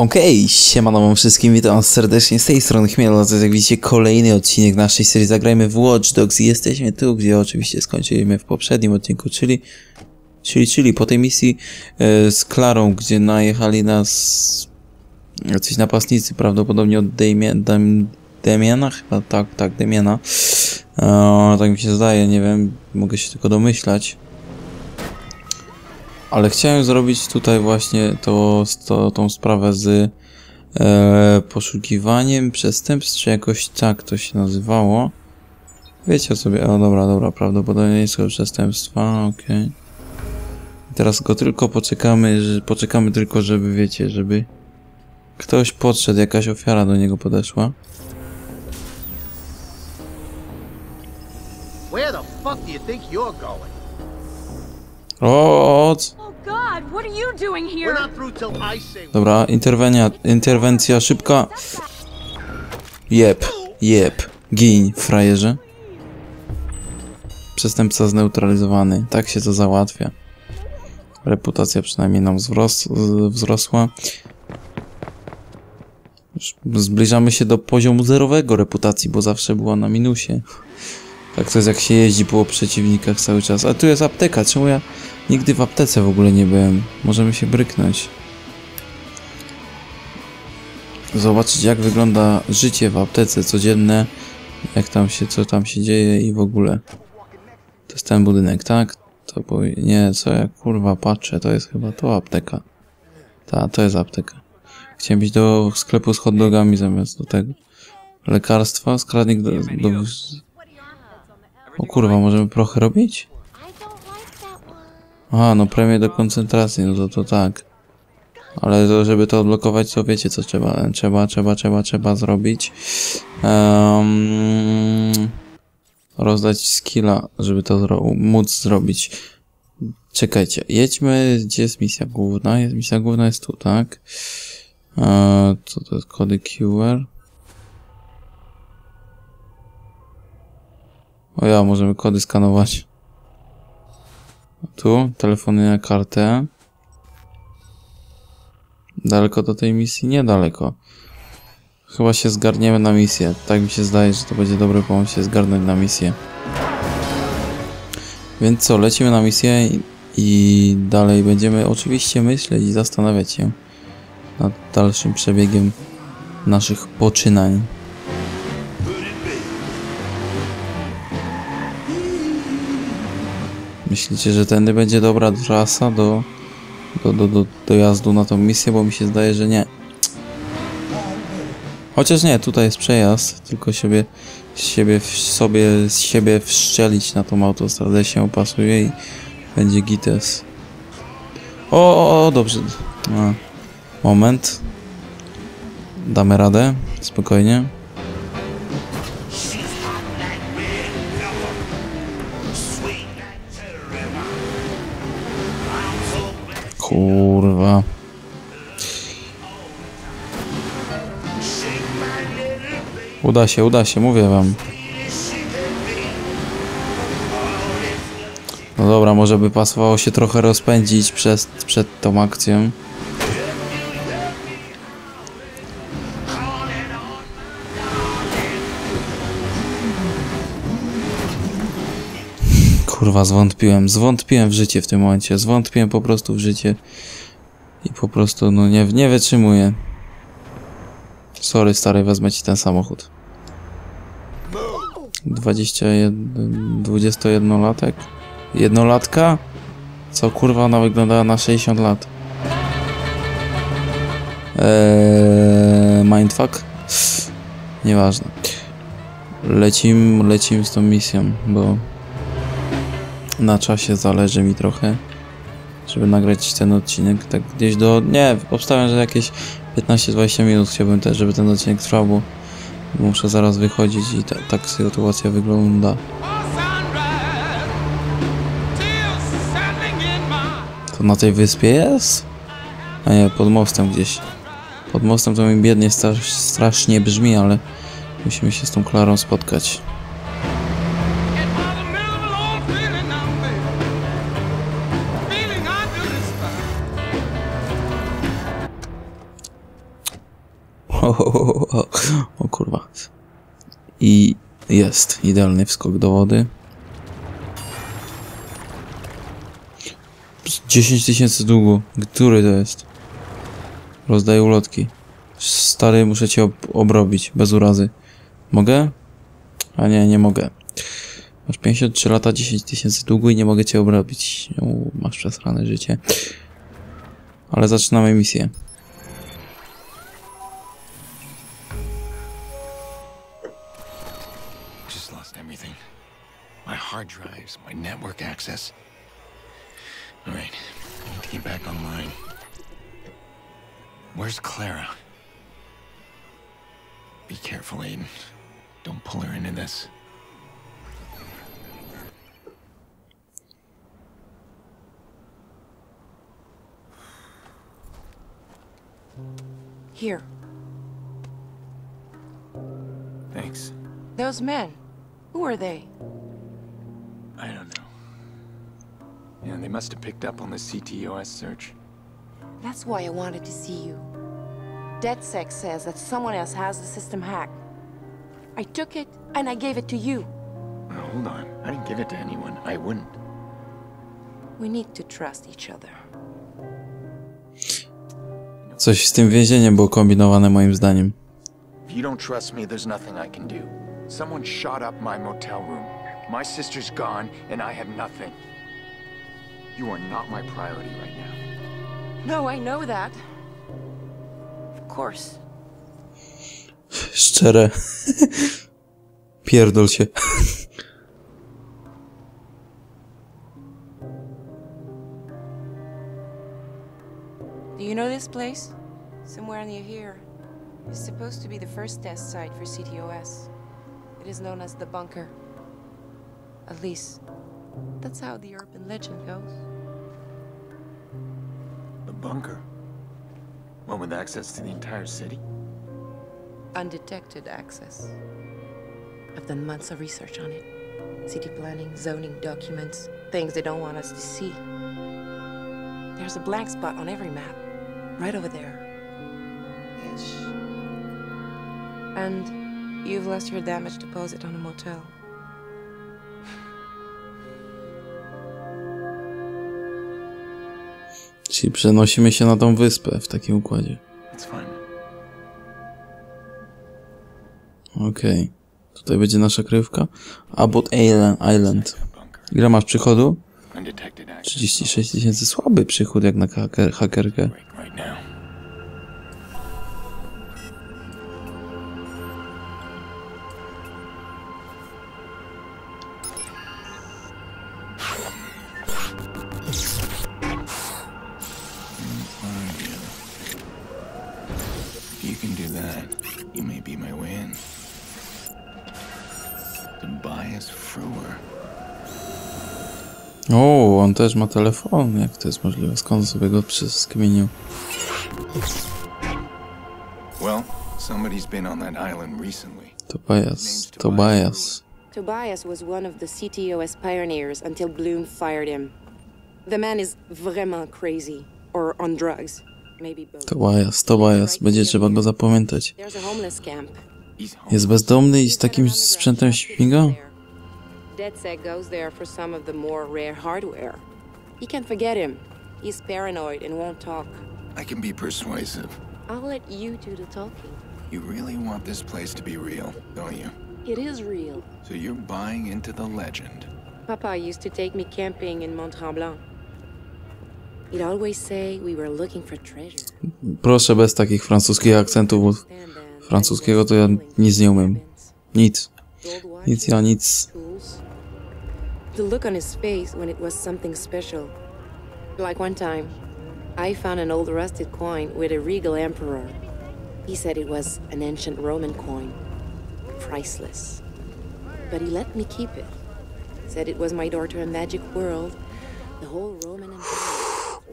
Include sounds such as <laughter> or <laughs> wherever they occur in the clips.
Okej, siemano wam wszystkim, witam serdecznie z tej strony Chmielo, to jest jak widzicie kolejny odcinek naszej serii Zagrajmy w Watch Dogs. I jesteśmy tu, gdzie oczywiście skończyliśmy w poprzednim odcinku, czyli czyli, czyli po tej misji e, z Klarą, gdzie najechali nas jacyś napastnicy, prawdopodobnie od Damien, Dam, Damiana, chyba tak, tak, Damiana, e, tak mi się zdaje, nie wiem, mogę się tylko domyślać. Ale chciałem zrobić tutaj właśnie to, to, tą sprawę z e, poszukiwaniem przestępstw, czy jakoś tak to się nazywało. Wiecie sobie, o dobra, dobra, prawdopodobieństwo przestępstwa, okej. I Teraz go tylko poczekamy, że, poczekamy tylko, żeby, wiecie, żeby ktoś podszedł, jakaś ofiara do niego podeszła. Where the fuck do you think you're going? O, Oh dobra, interwenia, interwencja szybka. Jep, jep, gin, frajerze. Przestępca zneutralizowany. Tak się to załatwia. Reputacja przynajmniej nam wzros wzrosła. Zbliżamy się do poziomu zerowego reputacji, bo zawsze była na minusie. Tak to jest jak się jeździ po przeciwnikach cały czas. A tu jest apteka. Czemu ja nigdy w aptece w ogóle nie byłem? Możemy się bryknąć. Zobaczyć jak wygląda życie w aptece codzienne. Jak tam się, co tam się dzieje i w ogóle. To jest ten budynek, tak? To bo nie, co ja kurwa patrzę, to jest chyba to apteka. Ta, to jest apteka. Chciałem iść do sklepu z hot dogami zamiast do tego. Lekarstwa, skradnik do, do... O kurwa, możemy prochy robić? Aha, no premię do koncentracji, no to, to tak. Ale to, żeby to odblokować, to wiecie co trzeba, trzeba, trzeba, trzeba, trzeba zrobić. Em, rozdać skilla, żeby to zro móc zrobić. Czekajcie, jedźmy, gdzie jest misja główna? Jest, misja główna jest tu, tak? E, co to jest kody QR? O ja, możemy kody skanować. Tu, telefony na kartę. Daleko do tej misji? Niedaleko. Chyba się zgarniemy na misję. Tak mi się zdaje, że to będzie dobry pomysł się zgarnąć na misję. Więc co, lecimy na misję i, i dalej będziemy oczywiście myśleć i zastanawiać się nad dalszym przebiegiem naszych poczynań. Myślicie, że tędy będzie dobra trasa do, do, do, do dojazdu na tą misję? Bo mi się zdaje, że nie. Chociaż nie, tutaj jest przejazd, tylko siebie, siebie, sobie z siebie wszczelić na tą autostradę się opasuje i będzie gites. O, o, o dobrze. A, moment. Damy radę, spokojnie. Uda się, uda się, mówię wam. No dobra, może by pasowało się trochę rozpędzić przez, przed tą akcją. Kurwa, zwątpiłem. Zwątpiłem w życie w tym momencie. Zwątpiłem po prostu w życie. I po prostu, no nie, nie wytrzymuję. Sorry, stary, wezmę ci ten samochód. 21, 21-latek? Jednolatka? Co kurwa, ona wyglądała na 60 lat. Eee, mindfuck? Nieważne. Lecim, lecim z tą misją, bo na czasie zależy mi trochę, żeby nagrać ten odcinek. Tak gdzieś do. Nie, obstawiam, że jakieś 15-20 minut chciałbym też, żeby ten odcinek trwał, bo muszę zaraz wychodzić i ta, tak sytuacja wygląda. To na tej wyspie jest? A nie, pod mostem gdzieś. Pod mostem to mi biednie stra- strasznie brzmi, ale musimy się z tą Klarą spotkać. O, kurwa. I jest idealny wskok do wody. 10 tysięcy długu. Który to jest? Rozdaję ulotki. Stary, muszę cię ob obrobić, bez urazy. Mogę? A nie, nie mogę. Masz 53 lata, 10 tysięcy długu i nie mogę cię obrobić. U, masz przesrane życie. Ale zaczynamy misję. Network access. All right, I need to get back online. Where's Clara? Be careful, Aiden. Don't pull her into this. Here, Thanks. those men. Who are they? I don't know. Yeah, they must have picked up on the CTOS search. That's why I wanted to see you. DedSec says that someone else has the system hacked. I took it and I gave it to you. Now, hold on. I didn't give it to anyone. I wouldn't. We need to trust each other. Coś z tym więzieniem było kombinowane moim zdaniem. If you don't trust me, there's nothing I can do. Someone shot up my motel room. My sister's gone, and I have nothing. You are not my priority right now. No, I know that. Of course. Szczere. <laughs> Pierdol się. Do you know this place? Somewhere near here. It's supposed to be the first test site for CTOS. It is known as the bunker. At least, that's how the urban legend goes. The bunker? One with access to the entire city? Undetected access. I've done months of research on it. City planning, zoning documents, things they don't want us to see. There's a blank spot on every map, right over there. Ish. And you've lost your damage deposit on a motel. Czyli przenosimy się na tą wyspę w takim układzie. Okej. Tutaj będzie nasza kryjówka. Abbott Island. Ile masz przychodu? Undetected access. 36 tysięcy. Słaby przychód jak na haker, hakerkę. May be my way in. Tobias Frewer. O, on też ma telefon. Jak to jest możliwe? Skąd sobie go przeskminił? Well, somebody's been on that island recently. Tobias. Tobias. Tobias was one of the CTOS pioneers until Bloom fired him. The man is vraiment crazy, or on drugs. Maybe both. Tobias. Tobias. Będzie trzeba go zapamiętać. Jest bezdomny i z takim sprzętem śmiga? DedSec goes there for some of the more rare hardware. You can't forget him. He's paranoid and won't talk. I can be persuasive. I'll let you do the talking. You really want this place to be real, don't you? It is real. So you're buying into the legend. Papa used to take me camping in Mont Tremblant. Proszę bez takich francuskich akcentów. Francuskiego to ja nic nie umiem. Nic. Nic, ja nic. The look on his face when it was something special. Like one time, I found an old rusted coin with a regal emperor. He said it was an ancient Roman coin. Priceless. But he let me keep it. Said it was my door to a magic world. The whole Roman Empire.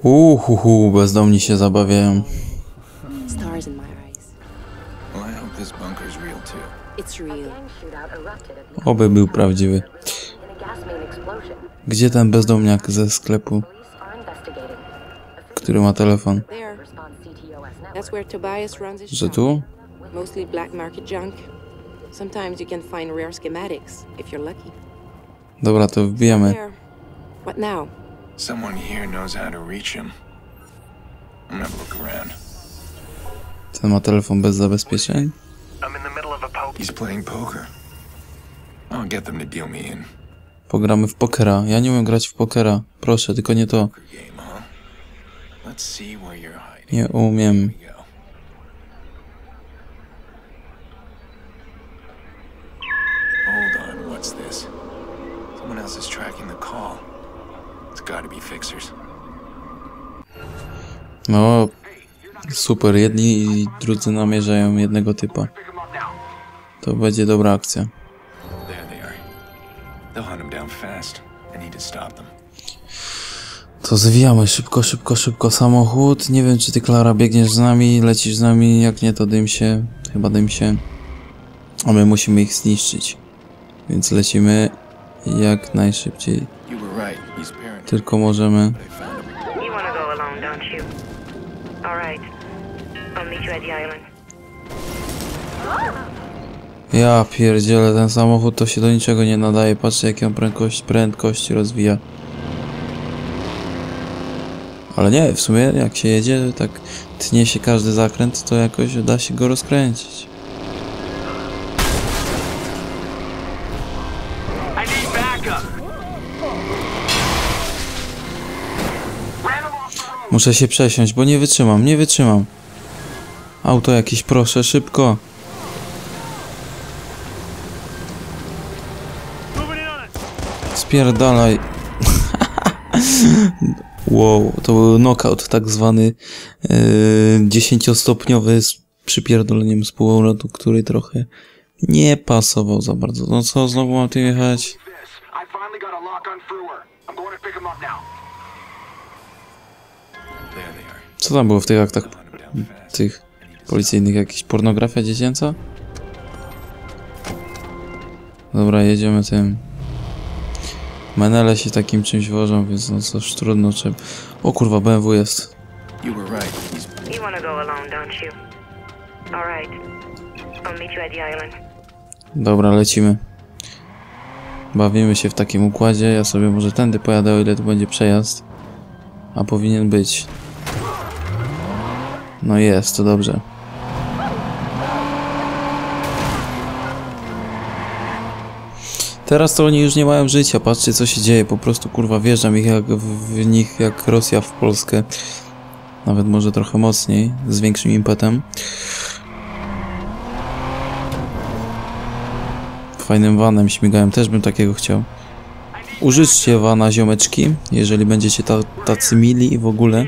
Uhuhu, bezdomni się zabawiają. Stars in my eyes. Well, I hope this bunker's real too. It's real. Oby był prawdziwy. Gdzie ten bezdomniak ze sklepu, który ma telefon? Że tu? Mostly black market junk. Sometimes you can find rare schematics, if you're lucky. Dobra, to wbijamy. There. What now? Someone here knows how to reach him. I'm gonna have a look around. Ten ma telefon bez zabezpieczeń? I'm in the middle of a poke. He's playing poker. I'll get them to deal me in. Pogramy w pokera. Ja nie umiem grać w pokera. Proszę, tylko nie to. Game, huh? Let's see where you're hiding. Nie umiem. Here we go. Hold on, what's this? Someone else is tracking the call. It's gotta be fixers. No, super. Jedni i drudzy namierzają jednego typa. To będzie dobra akcja. To zwijamy szybko, szybko, szybko samochód. Nie wiem, czy ty, Klara, biegniesz z nami, lecisz z nami. Jak nie, to dym się. Chyba dym się. A my musimy ich zniszczyć. Więc lecimy jak najszybciej. Tylko możemy. Ja pierdzielę, ten samochód to się do niczego nie nadaje. Patrzcie, jaką prędkość, prędkość rozwija. Ale nie, w sumie jak się jedzie, tak tnie się każdy zakręt, to jakoś da się go rozkręcić. Muszę się przesiąść, bo nie wytrzymam, nie wytrzymam. Auto jakieś, proszę, szybko. Spierdalaj. <laughs> wow, to był knockout tak zwany dziesięciostopniowy z przypierdoleniem z półobrotu, który trochę nie pasował za bardzo. No co, znowu mam tym jechać? Co tam było w tych aktach tych policyjnych? Jakaś pornografia dziecięca? Dobra, jedziemy tym. Menele się takim czymś wożą, więc no cóż, trudno czym. O kurwa, BMW jest. You were right. He's You want to go alone, don't you? All right. I'll meet you at the island. Dobra, lecimy. Bawimy się w takim układzie. Ja sobie może tędy pojadę, o ile tu będzie przejazd. A powinien być. No jest, to dobrze. Teraz to oni już nie mają życia. Patrzcie, co się dzieje. Po prostu kurwa wjeżdżam ich jak w, nich jak Rosja w Polskę. Nawet może trochę mocniej, z większym impetem. Fajnym vanem śmigałem, też bym takiego chciał. Użyczcie vana ziomeczki, jeżeli będziecie ta, tacy mili i w ogóle.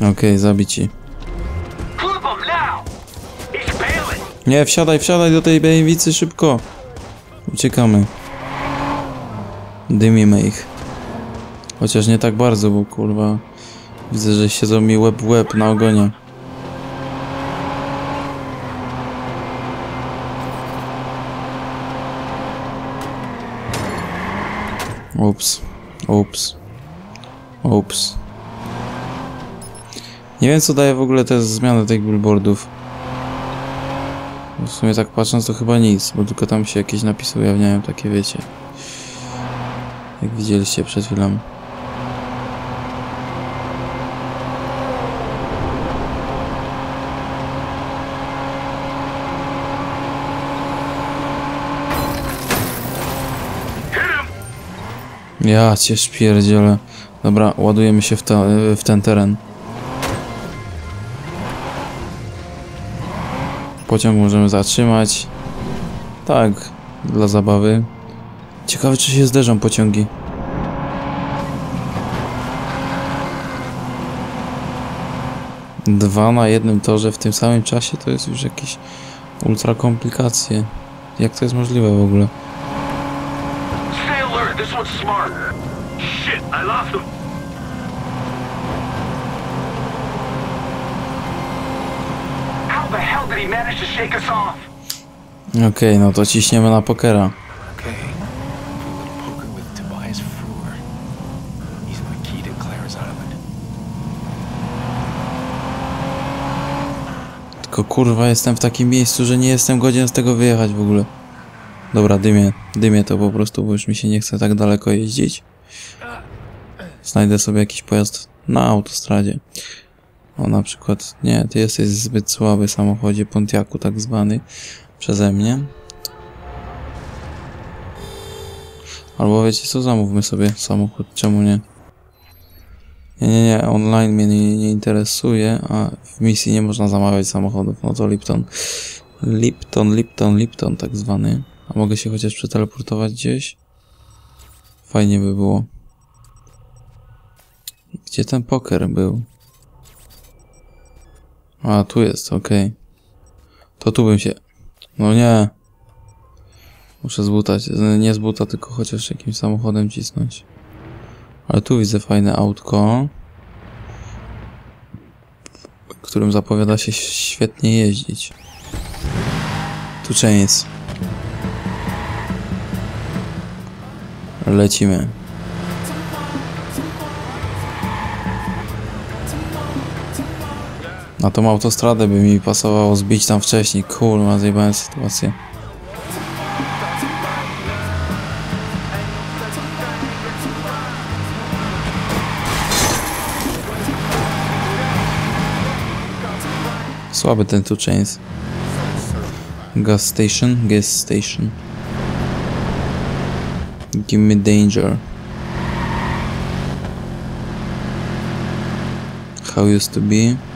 Okej, zabici. He's bailing. Nie, wsiadaj, wsiadaj do tej bejwicy szybko. Uciekamy. Dymimy ich. Chociaż nie tak bardzo, bo kurwa... Widzę, że siedzą mi łeb w łeb na ogonie. Ups. Ups. Ups. Nie wiem co daje w ogóle te zmiany tych billboardów. W sumie tak patrząc to chyba nic, bo tylko tam się jakieś napisy ujawniają, takie wiecie. Jak widzieliście przed chwilą. Ja cię szpierdzielę. Dobra, ładujemy się w, w ten teren. Pociąg możemy zatrzymać. Tak, dla zabawy. Ciekawe, czy się zderzą pociągi. Dwa na jednym torze w tym samym czasie to jest już jakieś ultra komplikacje. Jak to jest możliwe w ogóle? Stay alert. This one's smart. Shit, I lost him. How the hell did he manage to shake us off? Okej, no to ciśniemy na pokera. Okay. A little poker with Tobias He's my key to Clara's Island. Tylko kurwa jestem w takim miejscu, że nie jestem godzien z tego wyjechać w ogóle. Dobra, dymię. Dymię to po prostu, bo już mi się nie chce tak daleko jeździć. Znajdę sobie jakiś pojazd na autostradzie. O, na przykład, nie, ty jesteś zbyt słaby w samochodzie Pontiacu tak zwany przeze mnie. Albo wiecie co, zamówmy sobie samochód, czemu nie? Nie, nie, nie, online mnie nie, nie interesuje, a w misji nie można zamawiać samochodów, no to Lipton. Lipton, Lipton, Lipton tak zwany. A mogę się chociaż przeteleportować gdzieś? Fajnie by było. Gdzie ten poker był? A, tu jest, okej. To tu bym się... No nie. Muszę zbutać. Nie z tylko chociaż jakimś samochodem cisnąć. Ale tu widzę fajne autko. Którym zapowiada się świetnie jeździć. Tu chains. Lecimy. Na tą autostradę by mi pasowało zbić tam wcześniej. Kurwa, zjebałem sytuację. Słaby ten two chains. Gas station, gas station. Give me danger. How used to be.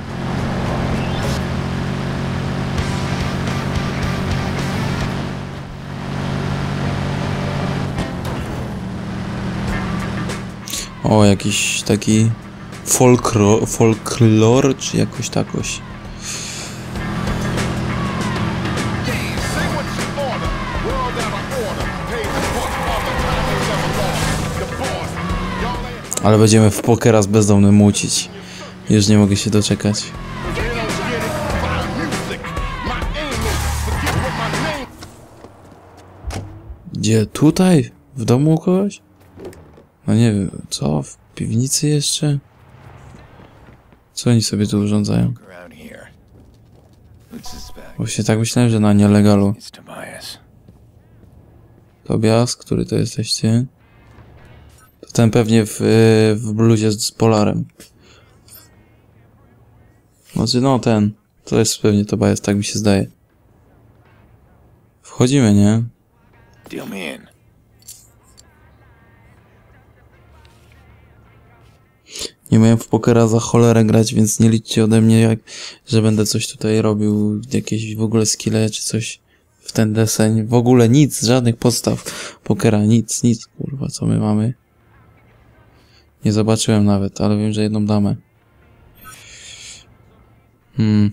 O, jakiś taki folklor, folklor czy jakoś takoś. Ale będziemy w pokera z bezdomnym mucić. Już nie mogę się doczekać. Gdzie? Tutaj? W domu kogoś? No nie wiem, co? W piwnicy jeszcze? Co oni sobie tu urządzają? Właśnie tak myślałem, że na nielegalu. Tobias. Który to jesteś ty? To ten pewnie w, y, w bluzie z Polarem. Znaczy, no ten. To jest pewnie Tobias, tak mi się zdaje. Wchodzimy, nie? Deal me in. Nie miałem w pokera za cholerę grać, więc nie liczcie ode mnie, jak, że będę coś tutaj robił, jakieś w ogóle skille czy coś w ten deseń. W ogóle nic, żadnych podstaw pokera, nic, nic, kurwa, co my mamy. Nie zobaczyłem nawet, ale wiem, że jedną damę. Hmm.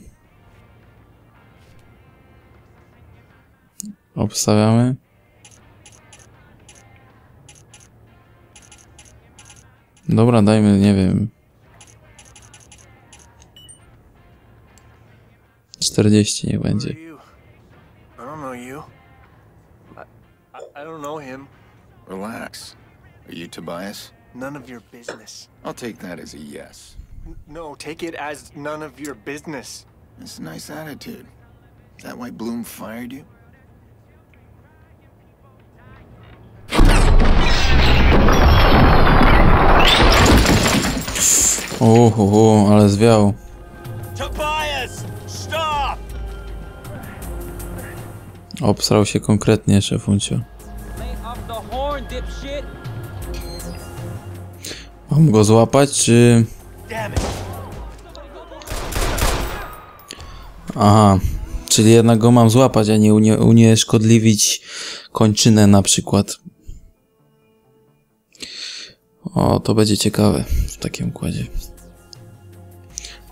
Obstawiamy. Dobra, dajmy, nie wiem. 40 niech będzie. I don't know you. I, I, I don't know him. Relax. Are you Tobias? None of your business. I'll take that as a yes. No, take it as none of your business. That's a nice attitude. Is that why Bloom fired you? Uhu, ale zwiał. Tobias! Stop! Obsrał się konkretnie, szefuncio. Mam go złapać, czy... Aha, czyli jednak go mam złapać, a nie unie unieszkodliwić kończynę na przykład. O, to będzie ciekawe w takim układzie.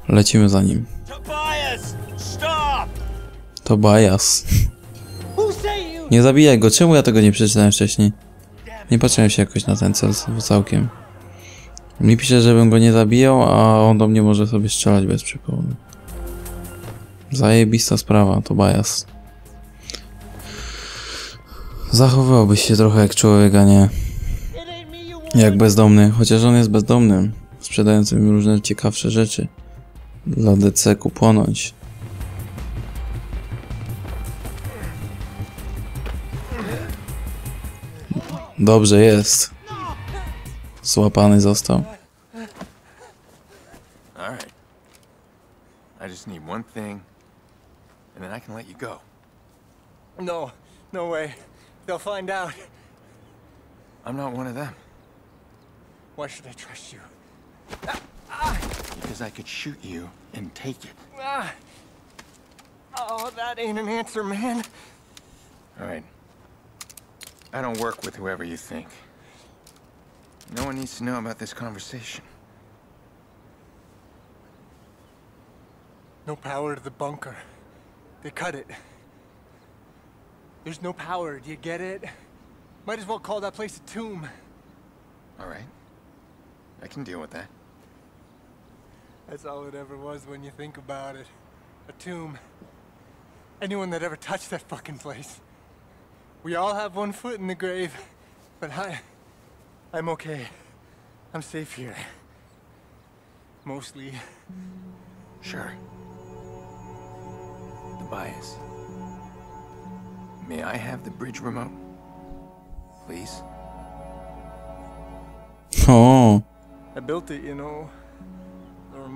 Lecimy za nim. Tobias! Nie zabijaj go, czemu ja tego nie przeczytałem wcześniej? Nie patrzyłem się jakoś na ten cel całkiem. Mi pisze, żebym go nie zabijał, a on do mnie może sobie strzelać bez przypowiedzi. Zajebista sprawa, to bias. Zachowywałbyś się trochę jak człowiek, a nie jak bezdomny. Chociaż on jest bezdomnym, sprzedającym różne ciekawsze rzeczy. Dla DC-ku płonąć. Dobrze jest. Złapany został. All right. I just need one thing, and then I can let you go. No, no way. They'll find out. I'm not one of them, Why should I trust you? Because I could shoot you and take it. Ah. Oh, that ain't an answer, man. All right. I don't work with whoever you think. No one needs to know about this conversation. No power to the bunker. They cut it. There's no power, do you get it? Might as well call that place a tomb. All right. I can deal with that. That's all it ever was when you think about it. A tomb. Anyone that ever touched that fucking place. We all have one foot in the grave, but I. I'm okay. I'm safe here. Mostly. Sure. The bias. May I have the bridge remote? Please? Oh. I built it, you know.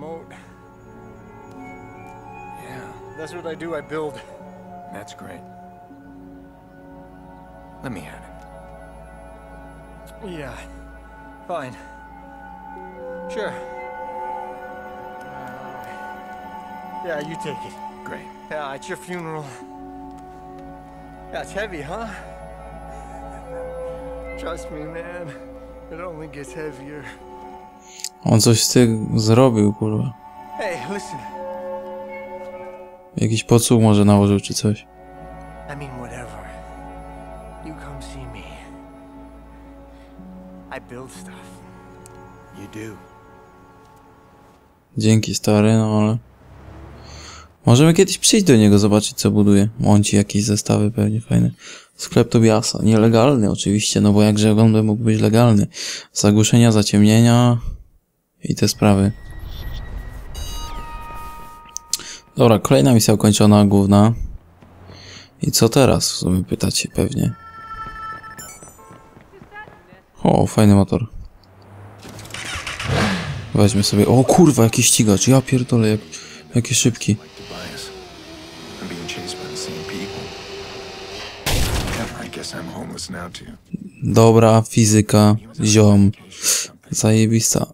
Remote. Yeah, That's what I do, I build. that's great. Let me have it. Yeah. Fine. Sure. Yeah, you take it. Great. Yeah, it's your funeral. Yeah, it's heavy, huh? Trust me, man. It only gets heavier. On coś z tym zrobił, kurwa. Jakiś podsłuch może nałożył czy coś. I mean, whatever. You come see me. I build stuff. You do. Dzięki stary, no ale... Możemy kiedyś przyjść do niego, zobaczyć co buduje. On ci jakieś zestawy pewnie fajne. Sklep Tobiasa. Nielegalny oczywiście, no bo jakże by mógł być legalny. Zagłuszenia, zaciemnienia i te sprawy. Dobra, kolejna misja ukończona, główna. I co teraz? W sumie pytacie pewnie. O, fajny motor. Weźmy sobie. O kurwa, jakiś ścigacz. Ja pierdolę, jak, jaki szybki. Dobra, fizyka, ziom. Zajebista.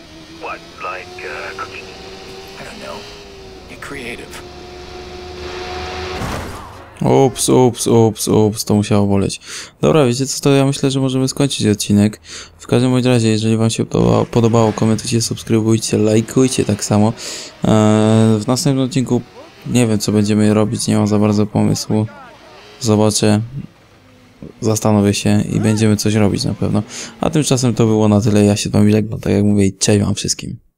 What, like, uh, cookies? I don't know. Get creative. Ups, ups, ups, ups, to musiało boleć. Dobra, wiecie co, to ja myślę, że możemy skończyć odcinek. W każdym bądź razie, jeżeli wam się podobało, podobało komentujcie, subskrybujcie, lajkujcie tak samo. Eee, w następnym odcinku nie wiem, co będziemy robić, nie mam za bardzo pomysłu. Zobaczę, zastanowię się i będziemy coś robić na pewno. A tymczasem to było na tyle, ja się z wami żegnam, tak jak mówię, i cześć wam wszystkim.